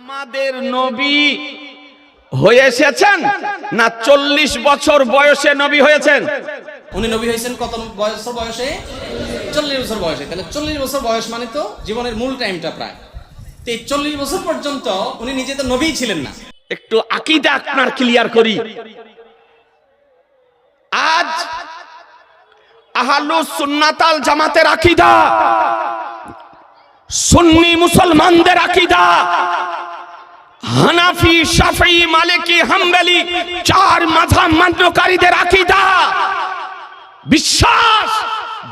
আমাদের নবী হয়ে এসেছেন না চল্লিশ বছর বয়সে নবী হয়েছেন? উনি নবী হয়েছেন কত বছর বয়সে? চল্লিশ বছর বয়সে। তাহলে চল্লিশ বছর বয়স মানে তো জীবনের মূল টাইমটা প্রায়। তো এই চল্লিশ বছর পর্যন্ত উনি নিজে তো নবী ছিলেন না। একটু আকিদা আপনার ক্লিয়ার করি। আজ আহালু সুন্নাতাল জামাতের আকিদা সুন্নি মুসলমানদের আকিদা হানাফি শাফি মালিকি হাম্বলি চার মাঝাব মান্যকারীদের আকিদা। বিশ্বাস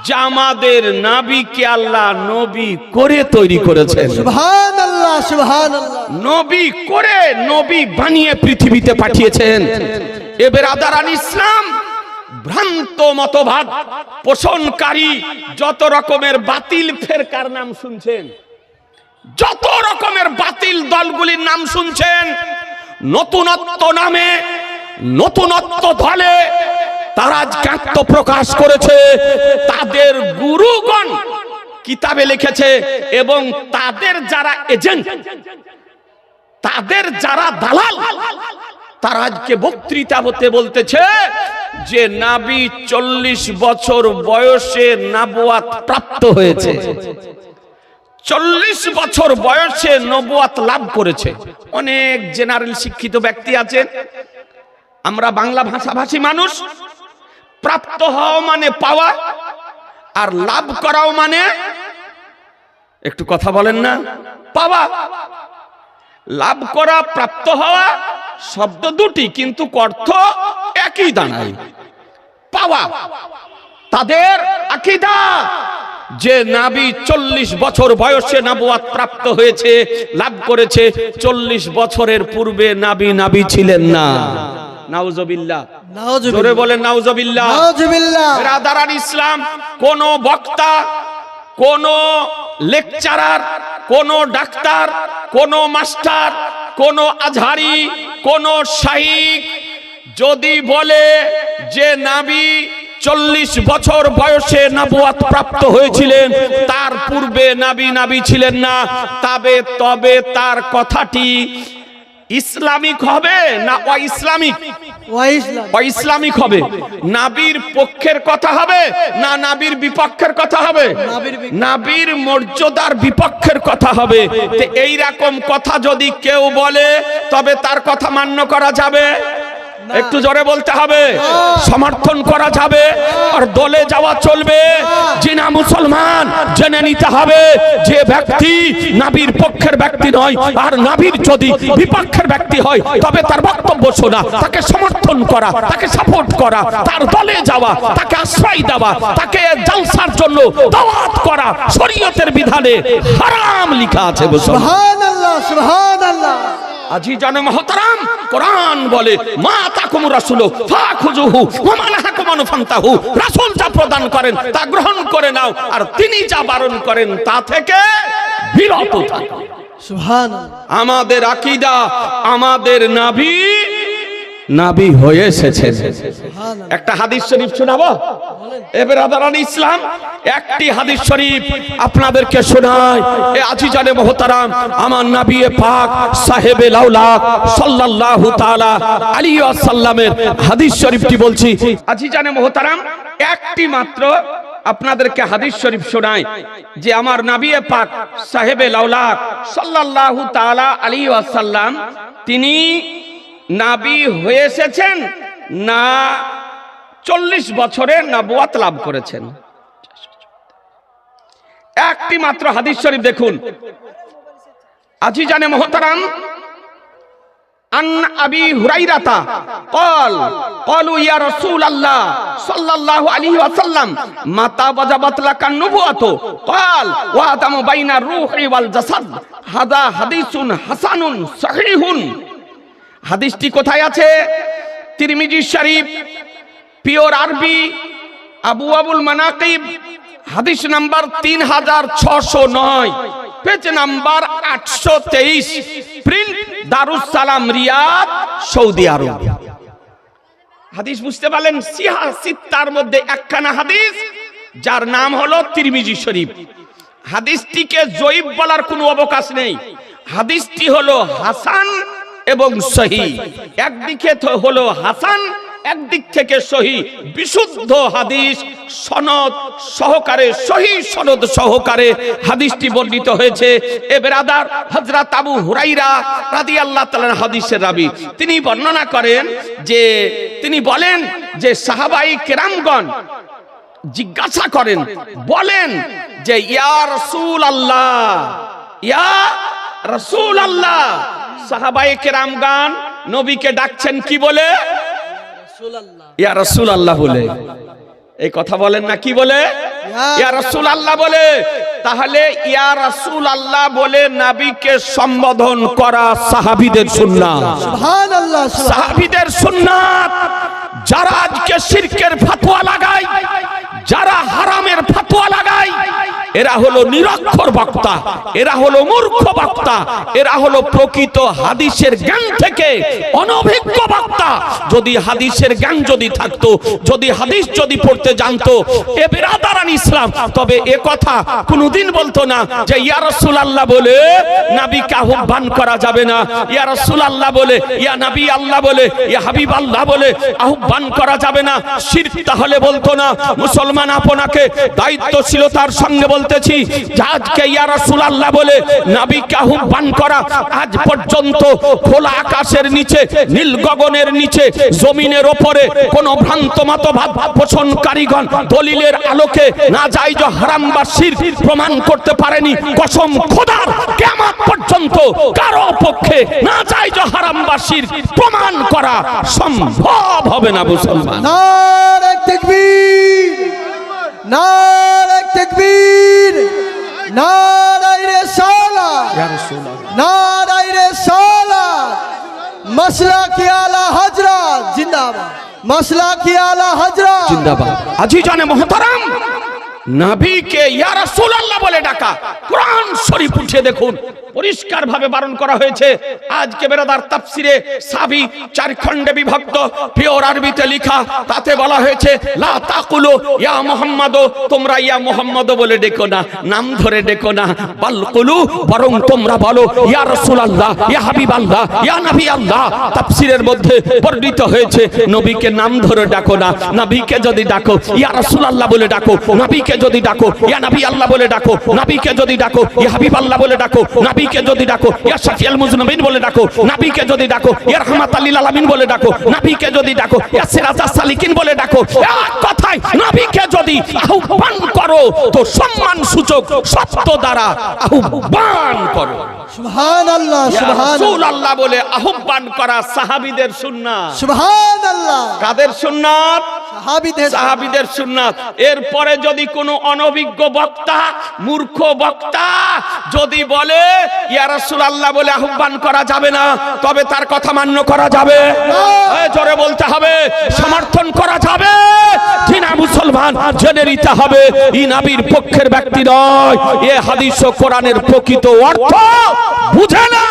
যে আমাদের নাবিকে আল্লাহ নবী করে তৈরি করেছেন। নবী করে নবী বানিয়ে পৃথিবীতে পাঠিয়েছেন। এবার আদারান ইসলাম ভ্রান্ত মতবাদ পোষণকারী যত রকমের বাতিল ফেরকার নাম শুনছেন। যত রকমের বাতিল দলগুলির নাম শুনছেন, নতুনত্ব নামে, নতুনত্ব দলে তারা আজকে আত্মপ্রকাশ করেছে। তাদের গুরুগণ কিতাবে লিখেছে এবং তাদের যারা এজেন্ট, তাদের যারা দালাল, তারা আজকে বক্তৃতা হতে বলতেছে যে নাবি চল্লিশ বছর বয়সে নাবুয়াত প্রাপ্ত হয়েছে। চল্লিশ বছর বয়সে নবুয়াত লাভ করেছে। অনেক জেনারেল শিক্ষিত ব্যক্তি আছেন। আমরা বাংলা ভাষাভাষী মানুষ। প্রাপ্ত হওয়া মানে পাওয়া, আর লাভ করাও মানে একটু কথা বলেন না, পাওয়া। লাভ করা, প্রাপ্ত হওয়া শব্দ দুটি, কিন্তু অর্থ একই দাঁড়ায় পাওয়া, তাদের আকিদা। যে নাবি চল্লিশ বছর বয়সে নাবুয়াত প্রাপ্ত হয়েছে লাভ করেছে চল্লিশ বছরের পূর্বে নাবি নাবি ছিলেন না। জোরে বলেন ইসলাম কোন বক্তা কোন লেকচারার কোন ডাক্তার কোন মাস্টার কোন আজহারি কোন শাহিক যদি বলে যে নাবি চল্লিশ বছর বয়সে নাবুয়াত প্রাপ্ত হয়েছিলেন। তার পূর্বে নাবি নাবি ছিলেন না। তবে তবে তার কথাটি ইসলামিক হবে না অইসলামিক? ওয়া ইসলাম ইসলামিক হবে। নাবির পক্ষের কথা হবে না নাবির বিপক্ষের কথা হবে? নাবির মর্যাদার বিপক্ষের কথা হবে। তো এই রকম কথা যদি কেউ বলে তবে তার কথা মান্য করা যাবে? একটু জোরে বলতে হবে। সমর্থন করা যাবে আর দলে যাওয়া চলবে। জিনা মুসলমান জেনে নিতে হবে যে ব্যক্তি নাবির পক্ষের ব্যক্তি নয় আর নাবির যদি বিপক্ষের ব্যক্তি হয় তবে তার বক্তব্য শোনা তাকে সমর্থন করা তাকে সাপোর্ট করা তার দলে যাওয়া তাকে আশ্রয় দেওয়া তাকে জালসার জন্য দাওয়াত করা শরীয়তের বিধানে হারাম লেখা আছে মুসলমান। সুবহান আজি জানে মহতারাম কোরআন বলে মা তাকুম রাসূল ফাখুজুহু ওয়া মা নাহাকুম আন ফান্তাহু রাসূল যা প্রদান করেন তা গ্রহণ করে নাও আর তিনি যা বারণ করেন তা থেকে বিরত থাকো। সুবহান আমাদের আকীদা আমাদের নাভি নাভি হয়ে এসেছে একটা হাদিস শরীফ শোনাবো? এবার আদারান ইসলাম, একটি হাদিস শরীফ আপনাদেরকে শোনায় এ আজিজানে মহতারাম, আমার নবী পাক সাহেবে লাউলাক সাল্লাল্লাহু তাআলা আলাইহি ওয়াসাল্লামের হাদিস শরীফটি বলছি। আজিজানে মহতারাম, একটি মাত্র আপনাদেরকে হাদিস শরীফ শোনায় যে আমার নবী পাক সাহেবে লাউলাক সাল্লাল্লাহু তাআলা আলাইহি ওয়াসাল্লাম, তিনি নাবি হয়ে এসেছেন, না চল্লিশ বছরে নাবুয়াত লাভ করেছেন। একটি মাত্র হাদিস শরীফ দেখুন। আজি জানে মহতারাম, আন আবি আল্লাহ ওয়াসাল্লাম, মাতা কল হাসানুন সহিহুন। হাদিসটি কোথায় আছে? তিরমিজি শরীফ, পিওর আরবি, আবু আবুল মানাকিব, হাদিস নাম্বার তিন হাজার ছশো নয়, পেজ নাম্বার আটশো তেইশ, print Darus Salam Riyad, Saudi Arab. হাদিস বুঝতে পারলেন? সিহা, সিত্তার মধ্যে একখানা হাদিস, যার নাম হলো তিরমিজি শরীফ। হাদিসটিকে জয়ীব বলার কোনো অবকাশ নেই। হাদিসটি হলো হাসান এবং সহি। একদিকে হলো হাসান, একদিক থেকে সহি। বিশুদ্ধ হাদিস, সনদ সহকারে, সহি সনদ সহকারে হাদিসটি বর্ণিত হয়েছে। এ বেরাদার হযরত আবু হুরাইরা রাদিয়াল্লাহু তাআলার হাদিসের রাবি। তিনি বর্ণনা করেন যে, তিনি বলেন যে সাহাবাই কেরামগণ জিজ্ঞাসা করেন, বলেন যে, ইয়া রসুল আল্লাহ ইয়া রসুল আল্লাহ সাহাবাই কেরামগান নবীকে ডাকছেন কি বলে? ইয়া রসুল আল্লাহ বলে। এই কথা বলেন না কি বলে? ইয়া রসুল আল্লাহ বলে। তাহলে ইয়া রসুল আল্লাহ বলে নাবিকে সম্বোধন করা সাহাবিদের সুন্নাহ সাহাবিদের সুন্নাত যারা আজকে শিরকের ফতোয়া লাগায় যারা হারামের ফতোয়া লাগায়, এরা হলো নিরক্ষর বক্তা, এরা হলো মূর্খ বক্তা, এরা হলো প্রকৃত হাদিসের জ্ঞান থেকে অনভিজ্ঞ বক্তা। যদি হাদিসের জ্ঞান যদি থাকতো, যদি হাদিস যদি পড়তে জানতো, এ বেরাদারান ইসলাম। তবে এ কথা কোনোদিন বলতো না যে, ইয়া রাসূলুল্লাহ বলে, নাবিকে আহ্বান করা যাবে না। ইয়া রাসূলুল্লাহ বলে, ইয়া নবী আল্লাহ বলে, ইয়া হাবিব আল্লাহ বলে, আহ্বান করা যাবে না। শিরক তাহলে বলতো না। মুসলমান আপনাকে দায়িত্বশীলতার সঙ্গে বলতেছি, আজকে ইয়া রাসূলুল্লাহ বলে নাবিকে আহ্বান করা, আজ পর্যন্ত খোলা আকাশের নিচে, নীল গগনের নিচে, জমিনের ওপরে কোন ভ্রান্ত মতভাব পোষণকারীগণ দলিলের আলোকে না যাই যে হারাম বা শিরক প্রমাণ করতে পারেনি। কসম খোদার, কিয়ামত পর্যন্ত কারও পক্ষে না যাই যে হারাম বা শিরক প্রমাণ করা সম্ভব হবে না মুসলমান। নারে তাকবীর। নারে তাকবীর নারে নারায় রে সালা মাসলা কি আলা হযরত জিন্দাবাদ। মাসলা কি আলা হযরত। জিন্দাবাদ। আজিজানে জানে মহতারাম। নাবিকে ইয়া রাসূলুল্লাহ বলে ডাকা। কোরআন শরীফ উঠে দেখুন। পরিষ্কার ভাবে বারণ করা হয়েছে। আজকে বেরাদার তাফসিরে সাবি চার খণ্ডে বিভক্ত। পিওর আরবিতে লেখা, তাতে বলা হয়েছে, লা তাকুলু ইয়া মুহাম্মাদ। তোমরা ইয়া মুহাম্মাদ বলে ডেকো না, নাম ধরে ডেকো না। বাল কুলু, বরং তোমরা বলো, ইয়া রাসূলুল্লাহ, ইয়া হাবিবাল্লাহ, ইয়া নবী আল্লাহ তাফসিরের মধ্যে বর্ণিত হয়েছে, নবীকে নাম ধরে ডাকো না। নবীকে যদি ডাকো, ইয়া রাসূলুল্লাহ বলে ডাকো। নবীকে যদি ডাকো ইয়া নবী আল্লাহ বলে ডাকো নবীকে যদি ডাকো ইয়া হাবিব আল্লাহ বলে ডাকো নবীকে যদি ডাকো ইয়া শাফিউল মুজনিবিন বলে ডাকো নবীকে যদি ডাকো ইয়া রাহমাতাল লিল আলামিন বলে ডাকো নবীকে যদি ডাকো ইয়া সিরাজাস সালিকিন বলে ডাকো এক কথায় নবীকে যদি আহ্বান করো তো সম্মান সূচক সত্য দ্বারা আহ্বান করো। সুবহান আল্লাহ সুবহান রাসূল আল্লাহ বলে আহ্বান করা সাহাবীদের সুন্নাত। সুবহান আল্লাহ কাদের সুন্নাত? সাহাবীদের সাহাবিদের সুন্নাত। এরপরে যদি কোনো অনভিজ্ঞ বক্তা, মূর্খ বক্তা যদি বলে, ইয়া রাসূলুল্লাহ বলে আহ্বান করা যাবে না, তবে তার কথা মান্য করা যাবে। জোরে বলতে হবে, সমর্থন করা যাবে। জিনা মুসলমান, জেনে নিতে হবে, ই নাবির পক্ষের ব্যক্তি নয়। এ হাদিস ও কোরআনের প্রকৃত অর্থ বুঝে না।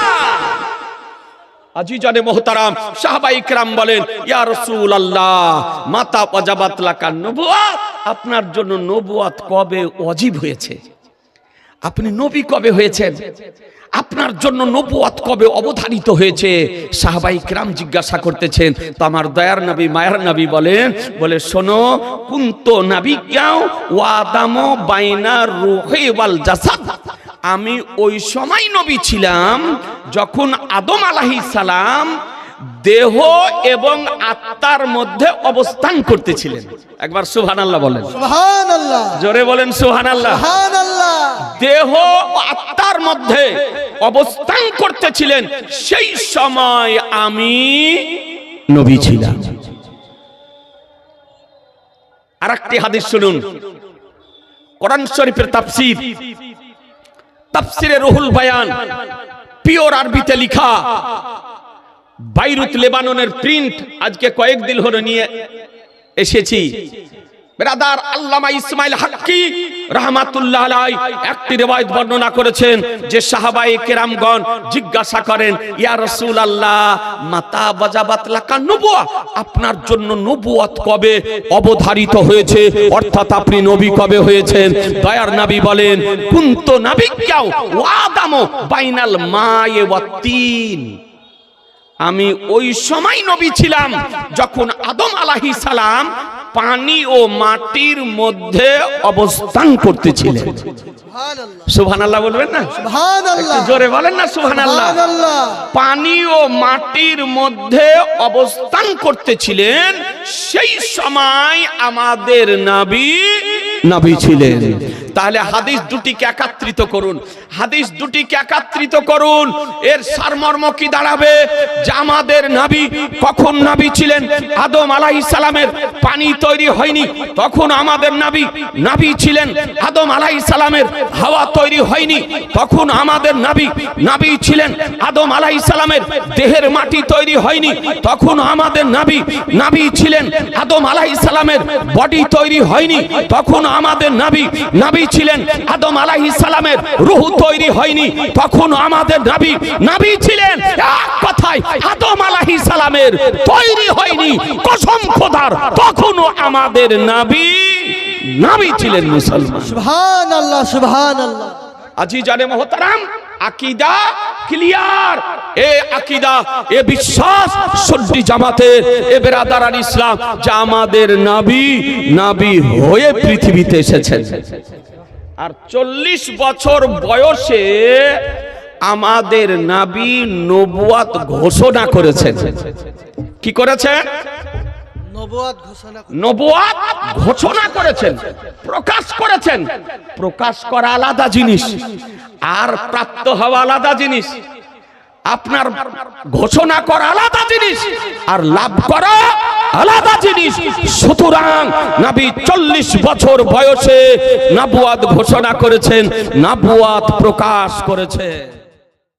আজি জানে মোহতারাম সাহাবাই ইকরাম বলেন, ইয়া রাসূল আল্লাহ মাতা ওয়াজাবাত লাকান নবুয়াত আপনার জন্য নবুয়াত কবে অজীব হয়েছে? আপনি নবী কবে হয়েছেন? আপনার জন্য নবুয়াত কবে অবধারিত হয়েছে? সাহাবাই ক্রাম জিজ্ঞাসা করতেছেন, তো আমার দয়ার নবী, মায়ার নবী বলেন? বলে, শোনো, কুন্ত নবী কেউ ওয়াদাম বাইনা রুহে ওয়াল জাসাদ। আমি ওই সময় নবী ছিলাম যখন আদম আলাহি সালাম দেহ এবং আত্মার মধ্যে অবস্থান করতেছিলেন। একবার সুবহানাল্লাহ বলেন। জোরে বলেন সুবহান আল্লাহ দেহ আত্মার মধ্যে অবস্থান করতেছিলেন সেই সময় আমি নবী ছিলাম। আর একটি হাদিস শুনুন। কোরআন শরীফের তাফসীর। তাফসিরে রুহুল বায়ান, পিওর আরবিতে লিখা, বাইরুত লেবাননের প্রিন্ট আজকে কয়েক দিন হলো নিয়ে এসেছি। ব্রাদার আল্লামা ইসমাইল হাক্কি রাহমাতুল্লাহ আলাই একটি রিওয়ায়াত বর্ণনা করেছেন যে সাহাবায়ে কেরামগণ জিজ্ঞাসা করেন, ইয়া রাসূলুল্লাহ, মাতা বাজাবাত লাকা নবুয়া আপনার জন্য নবুয়ত কবে অবধারিত হয়েছে? অর্থাৎ আপনি নবী কবে হয়েছেন? দয়ার নবী বলেন, কুন্ত নাবিক্যাও ওয়াদামো বাইনাল মায়ে ওয়াত তিন। আমি ওই সময় নবী ছিলাম যখন আদম আলাহি সালাম পানি ও মাটির মধ্যে অবস্থান করতেছিলেন। সুবহান আল্লাহ বলবেন না? জোরে বলেন না সুবহান আল্লাহ পানি ও মাটির মধ্যে অবস্থান করতেছিলেন সেই সময় আমাদের নাবি নাবি ছিলেন। তাহলে হাদিস দুটিকে একাত্রিত করুন। হাদিস দুটিকে একাত্রিত করুন। এর সারমর্ম কি দাঁড়াবে? যে আমাদের নাবি, কখন নাবি ছিলেন? আদম আলাইহিস সালামের পানি তৈরি হয়নি। তখন আমাদের নাবি নাবি ছিলেন। আদম আলাইহিস সালামের হাওয়া তৈরি হয়নি। তখন আমাদের নাবি নাবি ছিলেন। আদম আলাইহিস সালামের দেহের মাটি তৈরি হয়নি। তখন আমাদের নাবি নাবি ছিলেন। আদম আলাইহিস সালামের বডি তৈরি হয়নি। তখন আমাদের নাবি নাবি ছিলেন আদম আলাইহিস সালামের রুহু তৈরি হয়নি। তখন আমাদের নাবি নাবি ছিলেন কথায় আদম আলাইহিস সালামের তৈরি হয়নি। কসম খোদার, তখনও আমাদের নাবি নাবি ছিলেন মুসলমান। আজি জানে মহতারাম, আকিদা ক্লিয়ার এ আকিদা, এ বিশ্বাস সন্ডি জামাতে, এ বেরাদার আল ইসলাম, যা আমাদের নাবি নাবি হয়ে পৃথিবীতে এসেছেন। আর চল্লিশ বছর বয়সে আমাদের নাবি নবুয়াত ঘোষণা করেছেন। কি করেছেন? নবুয়াত ঘোষণা করেছেন। প্রকাশ করেছেন। প্রকাশ করা আলাদা জিনিস, আর প্রাপ্ত হওয়া আলাদা জিনিস, আপনার ঘোষণা করা আলাদা জিনিস, আর লাভ করা আলাদা জিনিস। সুতরাং নাবি চল্লিশ বছর বয়সে নাবুয়াত ঘোষণা করেছেন নাবুয়াত প্রকাশ করেছে